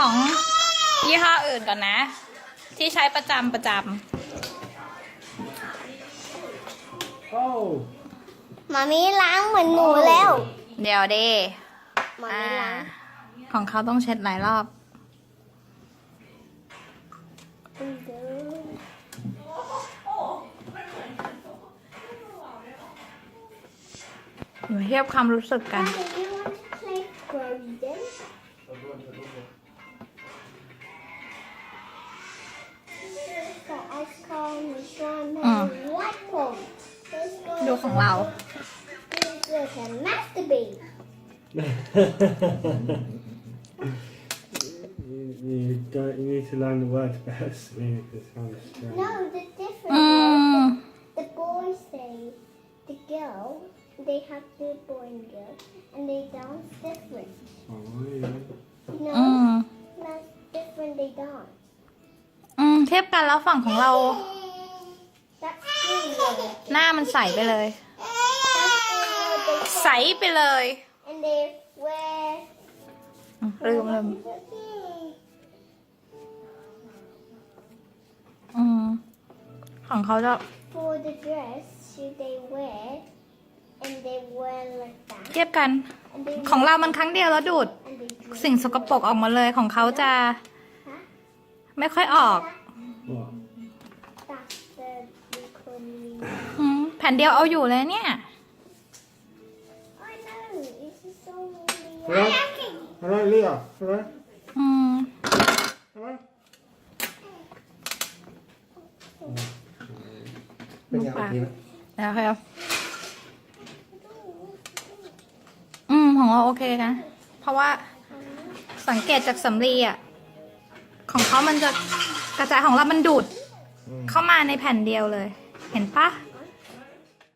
ของยี่ห้ออื่นก่อนนะ ที่ใช้ประจำประจ Oh, มามีล้างเหมือนหนูแล้วำเดี๋ยวเดมาอ่ามีล้างของเขาต้องเช็ดหลายรอบอยู่เทียบความรู้สึกกัน Daddy, you want to ดูของเรา Let's look at masturbate. you, you don't. You need to learn the words better, Selena, because it sounds strange. No, the different อืม The boys say the girl, they have the boy and girl, and they dance different. Oh, yeah. No, อืม that's different. They dance. อืม เทียบกันแล้วฝั่งของเรา That's good. หน้ามันใสไปเลย That's good. ใสไปเลย And they wear. อืมลืมลืมอืมของเขาจะ For the dress, should they wear? And they wear like that. เทียบกัน And they ของเรามันครั้งเดียวแล้วดูด and they dress. สิ่งสกปรกออกมาเลยของเขาจะ ไม่ค่อยออก What? That's the economy. อืม แผ่นเดียวเอาอยู่เลยเนี่ย I know. It's just so Hello? Hello, Leah. Hello. อืม Hello. เป็นไงโอเคไหมนะครับ อืม ของเราโอเคนะ เพราะว่าสังเกตจากสำลีอะ ของเขามันจะกระจายของเรามันดูด เข้ามาในแผ่นเดียวเลย เห็นปะ Mm.